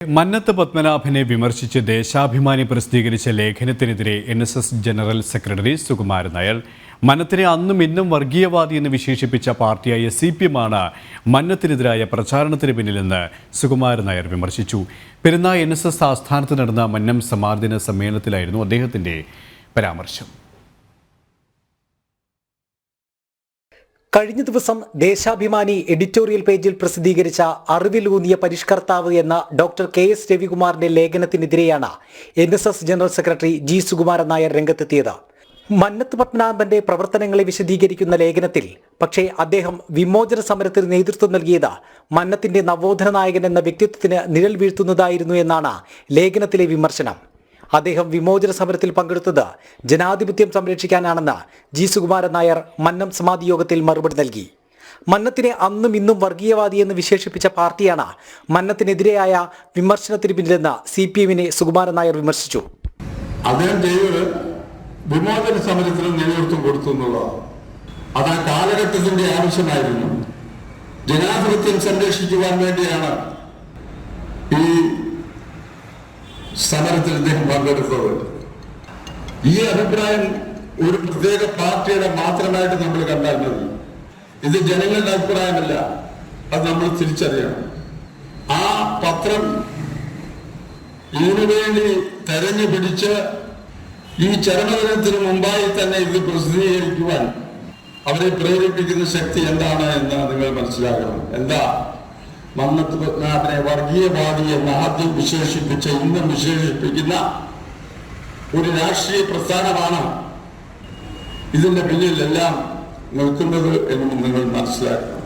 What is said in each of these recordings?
മന്നത്ത് പത്മനാഭനെ വിമർശിച്ച് ദേശാഭിമാനി പ്രസിദ്ധീകരിച്ച ലേഖനത്തിനെതിരെ N S S general secretary Sukumaran Nair. മന്നത്തിനെ അന്നും ഇന്നും വർഗീയവാദി എന്ന് വിശേഷിപ്പിച്ച പാർട്ടിയായ സി പി എമ്മാണ് മന്നത്തിനെതിരായ പ്രചാരണത്തിന് പിന്നിലെന്ന് സുകുമാരൻ നായർ വിമർശിച്ചു. പെരുന്നാൾ എൻ എസ് എസ് ആസ്ഥാനത്ത് നടന്ന മന്നം സമാർദിന സമ്മേളനത്തിലായിരുന്നു അദ്ദേഹത്തിന്റെ പരാമർശം. കഴിഞ്ഞ ദിവസം ദേശാഭിമാനി എഡിറ്റോറിയൽ പേജിൽ പ്രസിദ്ധീകരിച്ച അറിവിലൂന്നിയ പരിഷ്കർത്താവ് എന്ന ഡോക്ടർ കെ എസ് രവികുമാറിന്റെ ലേഖനത്തിനെതിരെയാണ് N S S general secretary G Sukumaran Nair രംഗത്തെത്തിയത്. മന്നത്ത് പത്മനാഭന്റെ പ്രവർത്തനങ്ങളെ വിശദീകരിക്കുന്ന ലേഖനത്തിൽ പക്ഷേ അദ്ദേഹം വിമോചന സമരത്തിന് നേതൃത്വം നൽകിയത് മന്നത്തിന്റെ നവോത്ഥന നായകൻ എന്ന വ്യക്തിത്വത്തിന് നിഴൽ വീഴ്ത്തുന്നതായിരുന്നു എന്നാണ് ലേഖനത്തിലെ വിമർശനം. അദ്ദേഹം വിമോചന സമരത്തിൽ പങ്കെടുത്തത് ജനാധിപത്യം സംരക്ഷിക്കാനാണെന്ന് ജി സുകുമാരൻ നായർ മന്നം സമാധി യോഗത്തിൽ മറുപടി നൽകി. മന്നത്തിനെ അന്നും ഇന്നും വർഗീയവാദി എന്ന് വിശേഷിപ്പിച്ച പാർട്ടിയാണ് മന്നത്തിനെതിരെയായ വിമർശനത്തിന് പിന്നിലെന്ന് സി പി എമ്മിനെ സുകുമാരൻ നായർ വിമർശിച്ചു. അദ്ദേഹം വിമോചന സമരത്തിന് നേതൃത്വം കൊടുത്തു അത് ആ കാലഘട്ടത്തിന്റെ ആവശ്യമായിരുന്നു. ജനാധിപത്യം സംരക്ഷിക്കുവാൻ വേണ്ടിയാണ് ഈ സമരത്തിൽ ഇദ്ദേഹം പങ്കെടുത്തത്. ഈ അഭിപ്രായം ഒരു പ്രത്യേക പാർട്ടിയുടെ മാത്രമായിട്ട് നമ്മൾ കണ്ടാൽ മതി. ഇത് ജനങ്ങളുടെ അഭിപ്രായമല്ല അത് നമ്മൾ തിരിച്ചറിയണം. ആ പത്രം ഇതിനുവേണ്ടി തെരഞ്ഞു പിടിച്ച് ഈ ചരമദിനത്തിന് മുമ്പായി തന്നെ ഇത് പ്രസിദ്ധീകരിക്കുവാൻ അവരെ പ്രേരിപ്പിക്കുന്ന ശക്തി എന്താണ് എന്ന് നിങ്ങൾ മനസ്സിലാക്കണം. എന്താ? മന്നത്ത് പത്മനാഭനെ വർഗീയവാദി എന്ന് ആദ്യം വിശേഷിപ്പിച്ച ഇന്നും വിശേഷിപ്പിക്കുന്ന ഒരു രാഷ്ട്രീയ പ്രസ്ഥാനമാണ് ഇതിന്റെ പിന്നിലെല്ലാം നിൽക്കുന്നത് എന്ന് നിങ്ങൾ മനസ്സിലാക്കണം.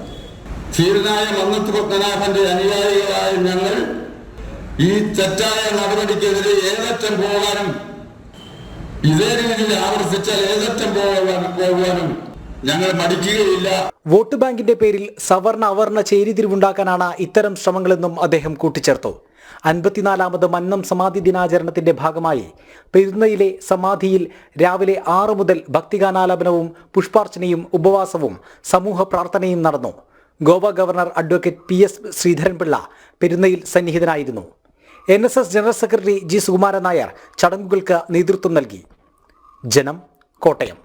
ധീരനായ മന്നത്ത് പത്മനാഭന്റെ അനുയായികളായ ഞങ്ങൾ ഈ തെറ്റായ നടപടിക്കെതിരെ ഏതറ്റം പോകാനും ഇതേ രീതിയിൽ ആവർത്തിച്ചാൽ ഏതറ്റം പോകാനും ഞങ്ങൾ മടിക്കുകയില്ല. വോട്ട് ബാങ്കിന്റെ പേരിൽ സവർണ അവർണ ചേരിതിരിവുണ്ടാക്കാനാണ് ഇത്തരം ശ്രമങ്ങളെന്നും അദ്ദേഹം കൂട്ടിച്ചേർത്തു. അൻപത്തിനാലാമത് മന്നം സമാധി ദിനാചരണത്തിന്റെ ഭാഗമായി പെരുന്നയിലെ സമാധിയിൽ രാവിലെ ആറ് മുതൽ ഭക്തിഗാനാലാപനവും പുഷ്പാർച്ചനയും ഉപവാസവും സമൂഹ പ്രാർത്ഥനയും നടന്നു. Goa governor advocate P S Sreedharan Pillai പെരുന്നയിൽ സന്നിഹിതനായിരുന്നു. N S S general secretary G Sukumaran Nair ചടങ്ങുകൾക്ക് നേതൃത്വം നൽകി. ജനം കോട്ടയം.